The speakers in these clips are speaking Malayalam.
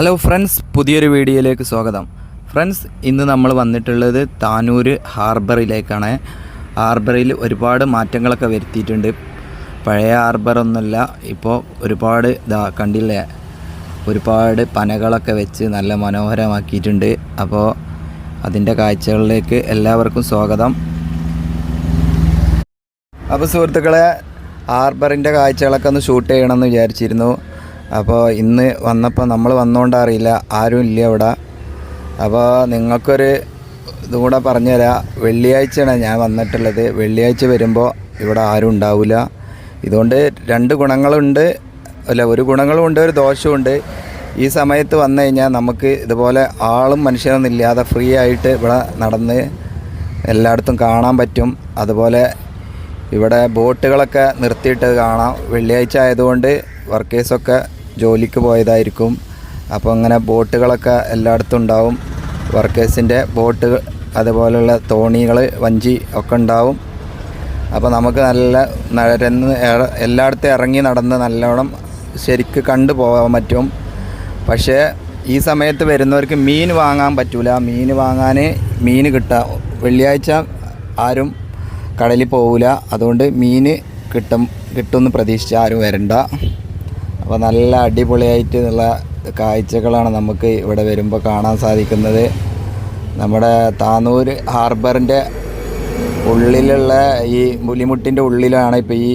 ഹലോ ഫ്രണ്ട്സ് പുതിയൊരു വീഡിയോയിലേക്ക് സ്വാഗതം. ഫ്രണ്ട്സ് ഇന്ന് നമ്മൾ വന്നിട്ടുള്ളത് താനൂർ ഹാർബറിലേക്കാണ്. ഹാർബറിൽ ഒരുപാട് മാറ്റങ്ങളൊക്കെ വരുത്തിയിട്ടുണ്ട്. പഴയ ഹാർബറൊന്നുമല്ല ഇപ്പോൾ ഒരുപാട് ഇതാ കണ്ടില്ലേ? ഒരുപാട് പനകളൊക്കെ വെച്ച് നല്ല മനോഹരമാക്കിയിട്ടുണ്ട്. അപ്പോൾ അതിന്റെ കാഴ്ചകളിലേക്ക് എല്ലാവർക്കും സ്വാഗതം. അപ്പോൾ സുഹൃത്തുക്കളെ ഹാർബറിന്റെ കാഴ്ചകളൊക്കെ ഒന്ന് ഷൂട്ട് ചെയ്യണമെന്ന് വിചാരിച്ചിരുന്നു. അപ്പോൾ ഇന്ന് വന്നപ്പോൾ നമ്മൾ വന്നുകൊണ്ട് അറിയില്ല ആരും ഇല്ല ഇവിടെ. അപ്പോൾ നിങ്ങൾക്കൊരു ഇതുകൂടെ പറഞ്ഞുതരാം. വെള്ളിയാഴ്ചയാണ് ഞാൻ വന്നിട്ടുള്ളത്. വെള്ളിയാഴ്ച വരുമ്പോൾ ഇവിടെ ആരും ഉണ്ടാവില്ല ഇതുകൊണ്ട് രണ്ട് ഗുണങ്ങളുണ്ട്. അല്ല ഒരു ഗുണങ്ങളും ഉണ്ട് ഒരു ദോഷമുണ്ട് ഈ സമയത്ത് വന്നു കഴിഞ്ഞാൽ നമുക്ക് ഇതുപോലെ ആളും മനുഷ്യനൊന്നും ഇല്ലാതെ ഫ്രീ ആയിട്ട് ഇവിടെ നടന്ന് എല്ലായിടത്തും കാണാൻ പറ്റും. അതുപോലെ ഇവിടെ ബോട്ടുകളൊക്കെ നിർത്തിയിട്ട് കാണാം. വെള്ളിയാഴ്ച ആയതുകൊണ്ട് വർക്കേഴ്സൊക്കെ ജോലിക്ക് പോയതായിരിക്കും. അപ്പോൾ അങ്ങനെ ബോട്ടുകളൊക്കെ എല്ലായിടത്തും ഉണ്ടാവും വർക്കേഴ്സിന്റെ ബോട്ട് അതുപോലെയുള്ള തോണികൾ വഞ്ചി ഒക്കെ ഉണ്ടാവും. അപ്പോൾ നമുക്ക് നല്ല നടന്ന് എല്ലായിടത്തും ഇറങ്ങി നടന്ന് നല്ലോണം ശരിക്ക് കണ്ടു പോകാൻ പറ്റും. പക്ഷേ ഈ സമയത്ത് വരുന്നവർക്ക് മീൻ വാങ്ങാൻ പറ്റൂല. മീൻ വാങ്ങാൻ മീൻ കിട്ടാം. വെള്ളിയാഴ്ച ആരും കടലിൽ പോവില്ല അതുകൊണ്ട് മീൻ കിട്ടും കിട്ടുമെന്ന് പ്രതീക്ഷിച്ച് ആരും വരണ്ട. അപ്പോൾ നല്ല അടിപൊളിയായിട്ട് ഉള്ള കാഴ്ചകളാണ് നമുക്ക് ഇവിടെ വരുമ്പോൾ കാണാൻ സാധിക്കുന്നത്. നമ്മുടെ താനൂർ ഹാർബറിന്റെ ഉള്ളിലുള്ള ഈ മുലിമുട്ടിന്റെ ഉള്ളിലാണ് ഇപ്പോൾ ഈ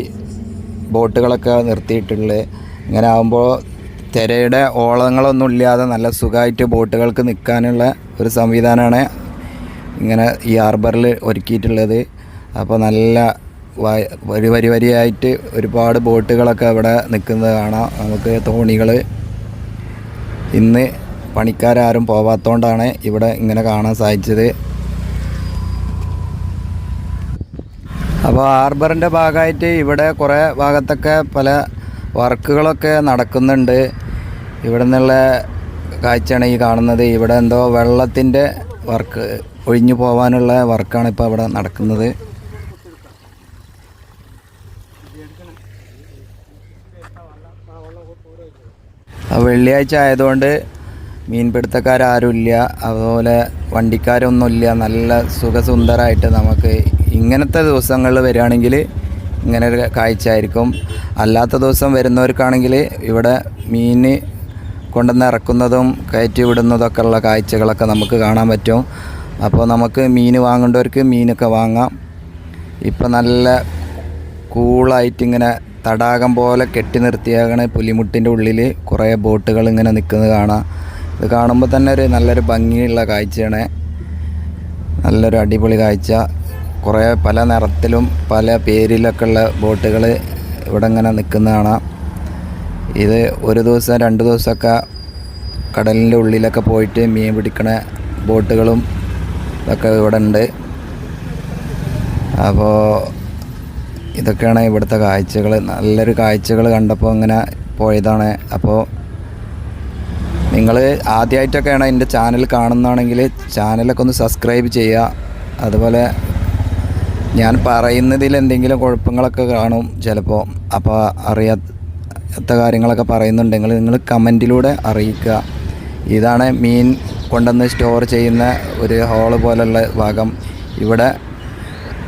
ബോട്ടുകളൊക്കെ നിർത്തിയിട്ടുള്ളത്. ഇങ്ങനെ ആകുമ്പോൾ തിരയുടെ ഓളങ്ങളൊന്നും ഇല്ലാതെ നല്ല സുഖമായിട്ട് ബോട്ടുകൾക്ക് നിൽക്കാനുള്ള ഒരു സംവിധാനമാണ് ഇങ്ങനെ ഈ ഹാർബറിൽ ഒരുക്കിയിട്ടുള്ളത്. അപ്പോൾ നല്ല വരി വരി വരിയായിട്ട് ഒരുപാട് ബോട്ടുകളൊക്കെ അവിടെ നിൽക്കുന്നത് കാണാം. നമുക്ക് തോണികൾ ഇന്ന് പണിക്കാരും പോവാത്തതുകൊണ്ടാണ് ഇവിടെ ഇങ്ങനെ കാണാൻ സാധിച്ചത്. അപ്പോൾ ഹാർബറിന്റെ ഭാഗമായിട്ട് ഇവിടെ കുറേ ഭാഗത്തൊക്കെ പല വർക്കുകളൊക്കെ നടക്കുന്നുണ്ട്. ഇവിടെ നിന്നുള്ള കാഴ്ചയാണ് ഈ കാണുന്നത്. ഇവിടെ എന്തോ വെള്ളത്തിന്റെ വർക്ക് ഒഴിഞ്ഞു പോകാനുള്ള വർക്കാണ് ഇപ്പോൾ അവിടെ നടക്കുന്നത്. വെള്ളിയാഴ്ച ആയതുകൊണ്ട് മീൻപിടുത്തക്കാരാരുമില്ല. അതുപോലെ വണ്ടിക്കാരൊന്നുമില്ല. നല്ല സുഖസുന്ദരമായിട്ട് നമുക്ക് ഇങ്ങനത്തെ ദിവസങ്ങളിൽ വരികയാണെങ്കിൽ ഇങ്ങനെ ഒരു കാഴ്ച ആയിരിക്കും അല്ലാത്ത ദിവസം വരുന്നവർക്കാണെങ്കിൽ ഇവിടെ മീൻ കൊണ്ടുവന്ന് ഇറക്കുന്നതും കയറ്റി വിടുന്നതൊക്കെ ഉള്ള കാഴ്ചകളൊക്കെ നമുക്ക് കാണാൻ പറ്റും. അപ്പോൾ നമുക്ക് മീൻ വാങ്ങേണ്ടവർക്ക് മീനൊക്കെ വാങ്ങാം. ഇപ്പം നല്ല കൂളായിട്ട് ഇങ്ങനെ തടാകം പോലെ കെട്ടി നിർത്തിയാകണ പുലിമുട്ടിന്റെ ഉള്ളിൽ കുറേ ബോട്ടുകൾ ഇങ്ങനെ നിൽക്കുന്നത് കാണാം. ഇത് കാണുമ്പോൾ തന്നെ ഒരു നല്ലൊരു ഭംഗിയുള്ള കാഴ്ചയാണ്. നല്ലൊരു അടിപൊളി കാഴ്ച. കുറേ പല നിറത്തിലും പല പേരിലൊക്കെ ഉള്ള ബോട്ടുകൾ ഇവിടെ ഇങ്ങനെ നിൽക്കുന്ന കാണാം. ഇത് ഒരു ദിവസം രണ്ട് ദിവസമൊക്കെ കടലിന്റെ ഉള്ളിലൊക്കെ പോയിട്ട് മീൻ പിടിക്കണ ബോട്ടുകളും ഇതൊക്കെ ഇവിടെ ഉണ്ട്. അപ്പോൾ ഇതൊക്കെയാണ് ഇവിടുത്തെ കാഴ്ചകൾ. നല്ലൊരു കാഴ്ചകൾ കണ്ടപ്പോൾ ഇങ്ങനെ പോയതാണ്. അപ്പോൾ നിങ്ങൾ ആദ്യമായിട്ടൊക്കെയാണ് എന്റെ ചാനൽ കാണുന്നതാണെങ്കിൽ ചാനലൊക്കെ ഒന്ന് സബ്സ്ക്രൈബ് ചെയ്യുക. അതുപോലെ ഞാൻ പറയുന്നതിൽ എന്തെങ്കിലും കുഴപ്പങ്ങളൊക്കെ കാണും ചിലപ്പോൾ. അപ്പോൾ അറിയാത്ത കാര്യങ്ങളൊക്കെ പറയുന്നുണ്ടെങ്കിൽ നിങ്ങൾ കമന്റിലൂടെ അറിയിക്കുക. ഇതാണ് മീൻ കൊണ്ടുവന്ന് സ്റ്റോർ ചെയ്യുന്ന ഒരു ഹോൾ പോലുള്ള ഭാഗം. ഇവിടെ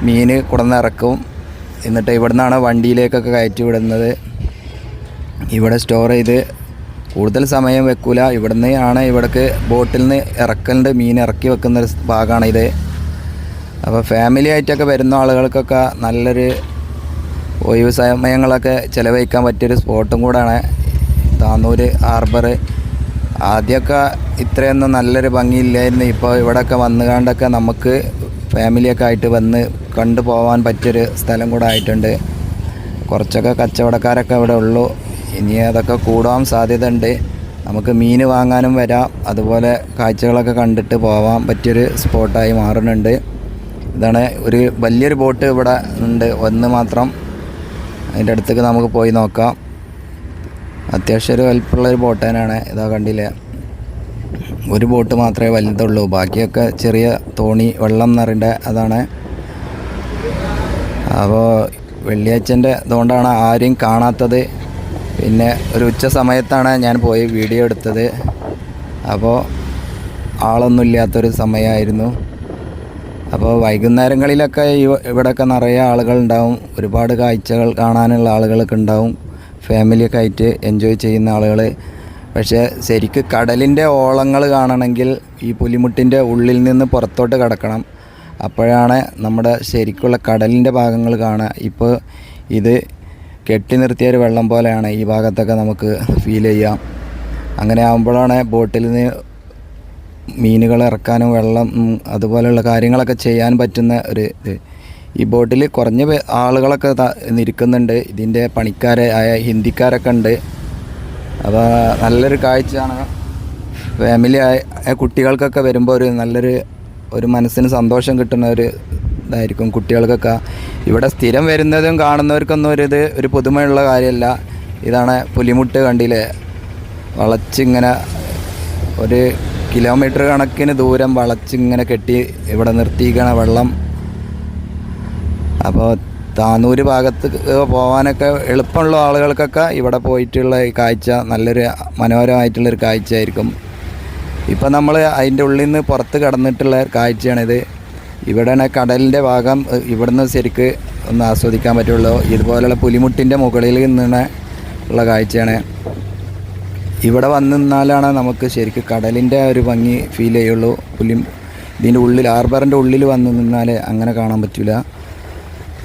മീൻ കൊണ്ടുവന്നിറക്കും എന്നിട്ട് ഇവിടെ നിന്നാണ് വണ്ടിയിലേക്കൊക്കെ കയറ്റി വിടുന്നത്. ഇവിടെ സ്റ്റോർ ചെയ്ത് കൂടുതൽ സമയം വെക്കൂല. ഇവിടുന്ന് ആണ് ഇവിടേക്ക് ബോട്ടിൽ നിന്ന് ഇറക്കലുണ്ട് മീൻ ഇറക്കി വെക്കുന്ന ഒരു ഭാഗമാണ് ഇത്. അപ്പോൾ ഫാമിലി ആയിട്ടൊക്കെ വരുന്ന ആളുകൾക്കൊക്കെ നല്ലൊരു ഒഴിവ് സമയങ്ങളൊക്കെ ചിലവഴിക്കാൻ പറ്റിയൊരു സ്പോട്ടും കൂടാണ് താന്നൂർ ഹാർബർ ആദ്യമൊക്കെ ഇത്രയൊന്നും നല്ലൊരു ഭംഗിയില്ലായിരുന്നു. ഇപ്പോൾ ഇവിടെയൊക്കെ വന്നുകൊണ്ടൊക്കെ നമുക്ക് ഫാമിലിയൊക്കെ ആയിട്ട് വന്ന് കണ്ടു പോകാൻ പറ്റിയൊരു സ്ഥലം കൂടെ ആയിട്ടുണ്ട്. കുറച്ചൊക്കെ കച്ചവടക്കാരൊക്കെ ഇവിടെ ഉള്ളൂ. ഇനി അതൊക്കെ കൂടാൻ സാധ്യത ഉണ്ട് നമുക്ക് മീൻ വാങ്ങാനും വരാം. അതുപോലെ കാഴ്ചകളൊക്കെ കണ്ടിട്ട് പോവാൻ പറ്റിയൊരു സ്പോട്ടായി മാറുന്നുണ്ട്. ഇതാണ് ഒരു വലിയൊരു ബോട്ട് ഇവിടെ ഉണ്ട്. ഒന്ന് മാത്രം അതിന്റെ അടുത്തേക്ക് നമുക്ക് പോയി നോക്കാം. അത്യാവശ്യം ഒരു വലിപ്പുള്ളൊരു ബോട്ട് തന്നെയാണ്. ഇതാ കണ്ടില്ലേ? ഒരു ബോട്ട് മാത്രമേ വലുതുള്ളൂ. ബാക്കിയൊക്കെ ചെറിയ തോണി വെള്ളം നിറയേണ്ട അതാണ്. അപ്പോൾ വെള്ളിയാഴ്ചന്റെ അതുകൊണ്ടാണ് ആരെയും കാണാത്തത്. പിന്നെ ഒരു ഉച്ച സമയത്താണ് ഞാൻ പോയി വീഡിയോ എടുത്തത്. അപ്പോൾ ആളൊന്നും ഇല്ലാത്തൊരു സമയമായിരുന്നു. അപ്പോൾ വൈകുന്നേരങ്ങളിലൊക്കെ ഇവ- ഇവിടെയൊക്കെ നിറയെ ആളുകളുണ്ടാവും ഒരുപാട് കാഴ്ചകൾ കാണാനുള്ള ആളുകളൊക്കെ ഉണ്ടാവും. ഫാമിലിയൊക്കെ ആയിട്ട് എൻജോയ് ചെയ്യുന്ന ആളുകൾ പക്ഷേ ശരിക്ക് കടലിന്റെ ഓളങ്ങൾ കാണണമെങ്കിൽ ഈ പുലിമുട്ടിന്റെ ഉള്ളിൽ നിന്ന് പുറത്തോട്ട് കിടക്കണം. അപ്പോഴാണ് നമ്മുടെ ശരിക്കുള്ള കടലിന്റെ ഭാഗങ്ങൾ കാണുക. ഇപ്പോൾ ഇത് കെട്ടി നിർത്തിയ ഒരു വെള്ളം പോലെയാണ് ഈ ഭാഗത്തൊക്കെ നമുക്ക് ഫീൽ ചെയ്യാം. അങ്ങനെ ആകുമ്പോഴാണ് ബോട്ടിൽ നിന്ന് മീനുകൾ ഇറക്കാനും വെള്ളം അതുപോലെയുള്ള കാര്യങ്ങളൊക്കെ ചെയ്യാൻ പറ്റുന്ന ഒരു ഇത്. ഈ ബോട്ടിൽ കുറഞ്ഞ ആളുകളൊക്കെ നിൽക്കുന്നുണ്ട്. ഇതിന്റെ പണിക്കാരെ ആയ ഹിന്ദിക്കാരൊക്കെ ഉണ്ട്. അപ്പോൾ നല്ലൊരു കാഴ്ചയാണ്. ഫാമിലി ആയ കുട്ടികൾക്കൊക്കെ വരുമ്പോൾ ഒരു നല്ലൊരു ഒരു മനസ്സിന് സന്തോഷം കിട്ടുന്ന ഒരു ഇതായിരിക്കും കുട്ടികൾക്കൊക്കെ. ഇവിടെ സ്ഥിരം വരുന്നതും കാണുന്നവർക്കൊന്നും ഒരു ഇത് ഒരു പുതുമയുള്ള കാര്യമല്ല ഇതാണ് പുലിമുട്ട് കണ്ടില്ലേ? വളച്ചിങ്ങനെ ഒരു കിലോമീറ്റർ കണക്കിന് ദൂരം വളച്ചിങ്ങനെ കെട്ടി ഇവിടെ നിർത്തിയിരിക്കണ വെള്ളം. അപ്പോൾ താനൂര് ഭാഗത്ത് പോകാനൊക്കെ എളുപ്പമുള്ള ആളുകൾക്കൊക്കെ ഇവിടെ പോയിട്ടുള്ള ഈ കാഴ്ച നല്ലൊരു മനോഹരമായിട്ടുള്ളൊരു കാഴ്ചയായിരിക്കും. ഇപ്പം നമ്മൾ അതിന്റെ ഉള്ളിൽ നിന്ന് പുറത്ത് കടന്നിട്ടുള്ള കാഴ്ചയാണിത്. ഇവിടെ കടലിന്റെ ഭാഗം ഇവിടുന്ന് ശരിക്ക് ഒന്ന് ആസ്വദിക്കാൻ പറ്റുള്ളൂ. ഇതുപോലുള്ള പുലിമുട്ടിന്റെ മുകളിൽ നിന്ന് ഉള്ള കാഴ്ചയാണ്. ഇവിടെ വന്നു നിന്നാലാണ് നമുക്ക് ശരിക്കും കടലിന്റെ ഒരു ഭംഗി ഫീൽ ചെയ്യുള്ളൂ. പുലി ഇതിന്റെ ഉള്ളിൽ ആർബറിന്റെ ഉള്ളിൽ വന്നു നിന്നാൽ അങ്ങനെ കാണാൻ പറ്റില്ല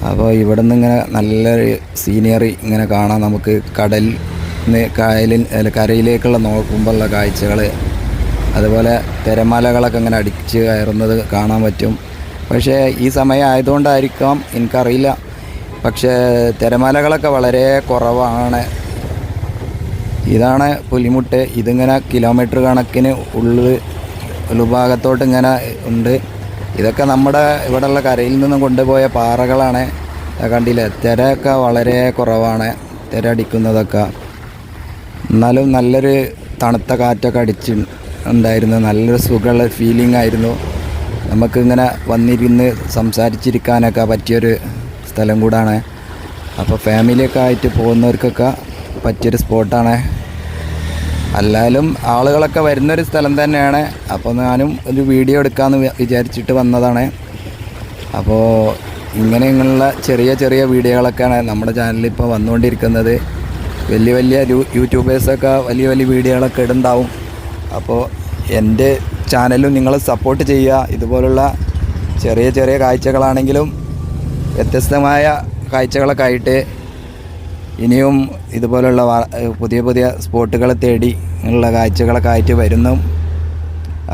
അപ്പോൾ ഇവിടെ നിന്ന് ഇങ്ങനെ നല്ലൊരു സീനിയറി ഇങ്ങനെ കാണാം. നമുക്ക് കടൽ കായലിൻ കരയിലേക്കുള്ള നോക്കുമ്പോഴുള്ള കാഴ്ചകൾ അതുപോലെ തിരമാലകളൊക്കെ ഇങ്ങനെ അടിച്ച് കയറുന്നത് കാണാൻ പറ്റും. പക്ഷേ ഈ സമയം ആയതുകൊണ്ടായിരിക്കാം എനിക്കറിയില്ല. പക്ഷേ തിരമാലകളൊക്കെ വളരെ കുറവാണ്. ഇതാണ് പുലിമുട്ട്. ഇതിങ്ങനെ കിലോമീറ്റർ കണക്കിന് ഉള്ളിൽ ഉൾഭാഗത്തോട്ട് ഇങ്ങനെ ഉണ്ട്. ഇതൊക്കെ നമ്മുടെ ഇവിടെയുള്ള കരയിൽ നിന്നും കൊണ്ടുപോയ പാറകളാണ്. കണ്ടില്ലേ? തിരയൊക്കെ വളരെ കുറവാണ്. തിര അടിക്കുന്നതൊക്കെ. എന്നാലും നല്ലൊരു തണുത്ത കാറ്റൊക്കെ അടിച്ച് ഉണ്ടായിരുന്നു. നല്ലൊരു സുഖമുള്ള ഫീലിംഗ് ആയിരുന്നു. നമുക്കിങ്ങനെ വന്നിരുന്ന് സംസാരിച്ചിരിക്കാനൊക്കെ പറ്റിയൊരു സ്ഥലം കൂടാണ്. അപ്പോൾ ഫാമിലിയൊക്കെ ആയിട്ട് പോകുന്നവർക്കൊക്കെ പറ്റിയൊരു സ്പോട്ടാണ് അല്ലാലും ആളുകളൊക്കെ വരുന്നൊരു സ്ഥലം തന്നെയാണ്. അപ്പോൾ ഞാനും ഒരു വീഡിയോ എടുക്കാമെന്ന് വിചാരിച്ചിട്ട് വന്നതാണ്. അപ്പോൾ ഇങ്ങനെ ഇങ്ങനെയുള്ള ചെറിയ ചെറിയ വീഡിയോകളൊക്കെയാണ് നമ്മുടെ ചാനലിൽ ഇപ്പോൾ വന്നുകൊണ്ടിരിക്കുന്നത്. വലിയ വലിയ യൂട്യൂബേഴ്സൊക്കെ വലിയ വലിയ വീഡിയോകളൊക്കെ ഇടുണ്ടാവും അപ്പോൾ എന്റെ ചാനലും നിങ്ങൾ സപ്പോർട്ട് ചെയ്യുക. ഇതുപോലുള്ള ചെറിയ ചെറിയ കാഴ്ചകളാണെങ്കിലും വ്യത്യസ്തമായ കാഴ്ചകളൊക്കെ ആയിട്ട് ഇനിയും ഇതുപോലുള്ള പുതിയ പുതിയ സ്പോട്ടുകൾ തേടി ഉള്ള കാഴ്ചകളൊക്കെ ആയിട്ട് വരുന്നു.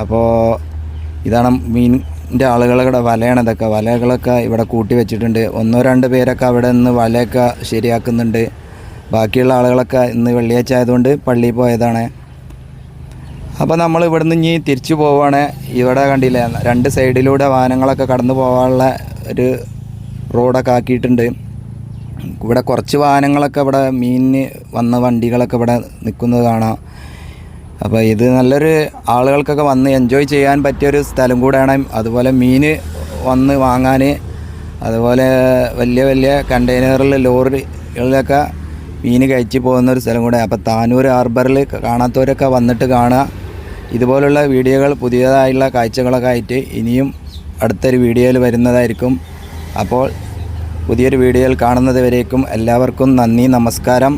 അപ്പോൾ ഇതാണ് മീനിന്റെ ആളുകളുടെ വലയാണ് ഇതൊക്കെ. വലകളൊക്കെ ഇവിടെ കൂട്ടി വെച്ചിട്ടുണ്ട്. ഒന്നോ രണ്ട് പേരൊക്കെ അവിടെ നിന്ന് വലയൊക്കെ ശരിയാക്കുന്നുണ്ട്. ബാക്കിയുള്ള ആളുകളൊക്കെ ഇന്ന് വെള്ളിയാഴ്ച ആയതുകൊണ്ട് പള്ളിയിൽ പോയതാണ്. അപ്പോൾ നമ്മൾ ഇവിടുന്ന് ഇനി തിരിച്ചു പോവുകയാണ്. ഇവിടെ കണ്ടില്ല രണ്ട് സൈഡിലൂടെ വാഹനങ്ങളൊക്കെ കടന്നു പോകാനുള്ള ഒരു റോഡൊക്കെ ആക്കിയിട്ടുണ്ട്. ഇവിടെ കുറച്ച് വാഹനങ്ങളൊക്കെ ഇവിടെ മീനിന് വന്ന വണ്ടികളൊക്കെ ഇവിടെ നിൽക്കുന്നത് കാണാം. അപ്പോൾ ഇത് നല്ലൊരു ആളുകൾക്കൊക്കെ വന്ന് എൻജോയ് ചെയ്യാൻ പറ്റിയൊരു സ്ഥലം കൂടെയാണ്. അതുപോലെ മീൻ വന്ന് വാങ്ങാൻ അതുപോലെ വലിയ വലിയ കണ്ടെയ്നറിൽ ലോറികളിലൊക്കെ മീൻ കഴിച്ച് പോകുന്ന ഒരു സ്ഥലം കൂടെ അപ്പോൾ താനൂർ ഹാർബറിൽ കാണാത്തവരൊക്കെ വന്നിട്ട് കാണുക ഇതുപോലുള്ള വീഡിയോകൾ പുതിയതായുള്ള കാഴ്ചകളൊക്കെ ആയിട്ട് ഇനിയും അടുത്തൊരു വീഡിയോയിൽ വരുന്നതായിരിക്കും. അപ്പോൾ പുതിയൊരു വീഡിയോയിൽ കാണുന്നത് വരേക്കും എല്ലാവർക്കും നന്ദി നമസ്കാരം.